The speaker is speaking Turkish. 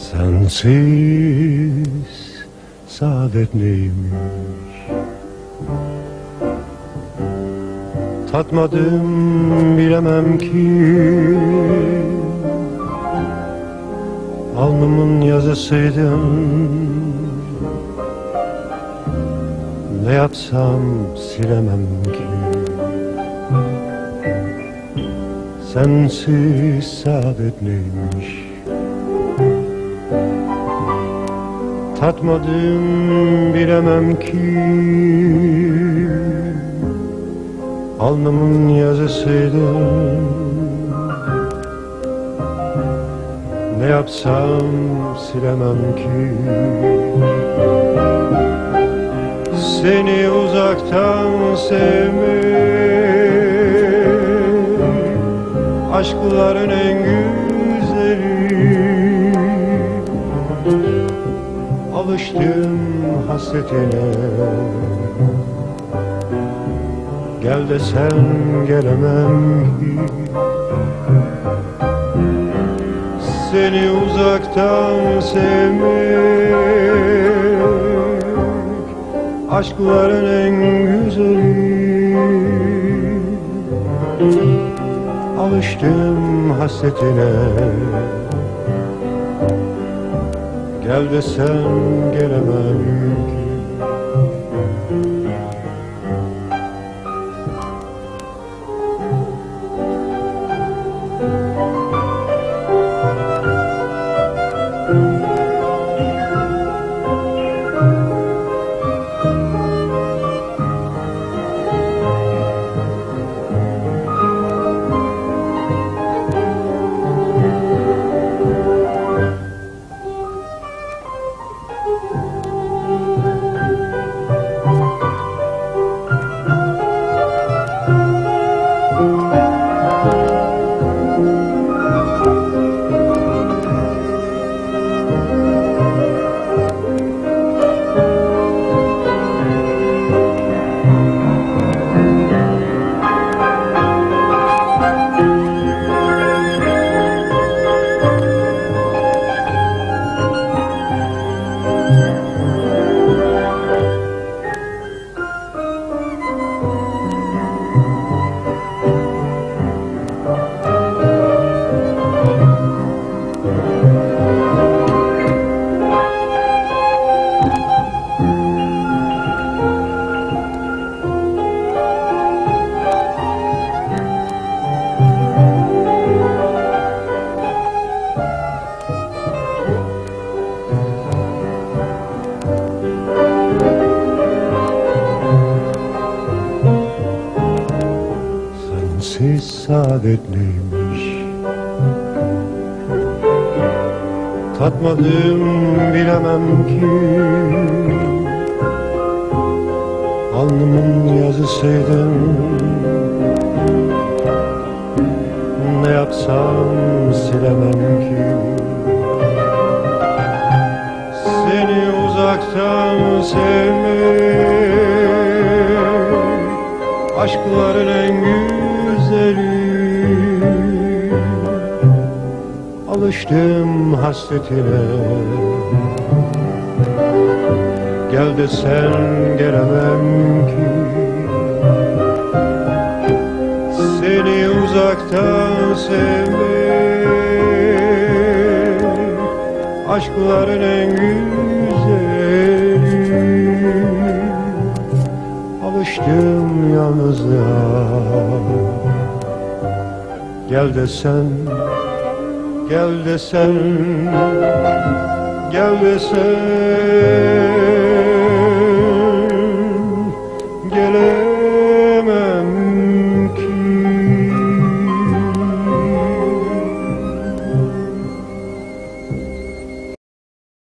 Sensiz saadet neymiş? Tatmadım bilemem ki. Alnımın yazısıydın Ne yapsam silemem ki. Sensiz saadet neymiş Tatmadım bilemem ki. Alnımın yazısıydın Ne yapsam silemem ki. Seni uzaktan sevmek Aşkların en güzeli Alıştım hasretine. Gel desen gelemem ki Seni uzaktan sevmek Aşkların en güzeli. Alıştım hasretine Gel desen gelemem Saadet neymiş Tatmadım bilemem ki. Alnımın yazısıydın Ne yapsam silemem ki. Seni uzaktan sevmek Aşkların en güzeli Alıştım hasretine. Gel desen gelemem ki. Seni uzaktan sevmek Aşkların en güzeli. Alıştım yalnızlığa. Gel desen Gel desen Gel desen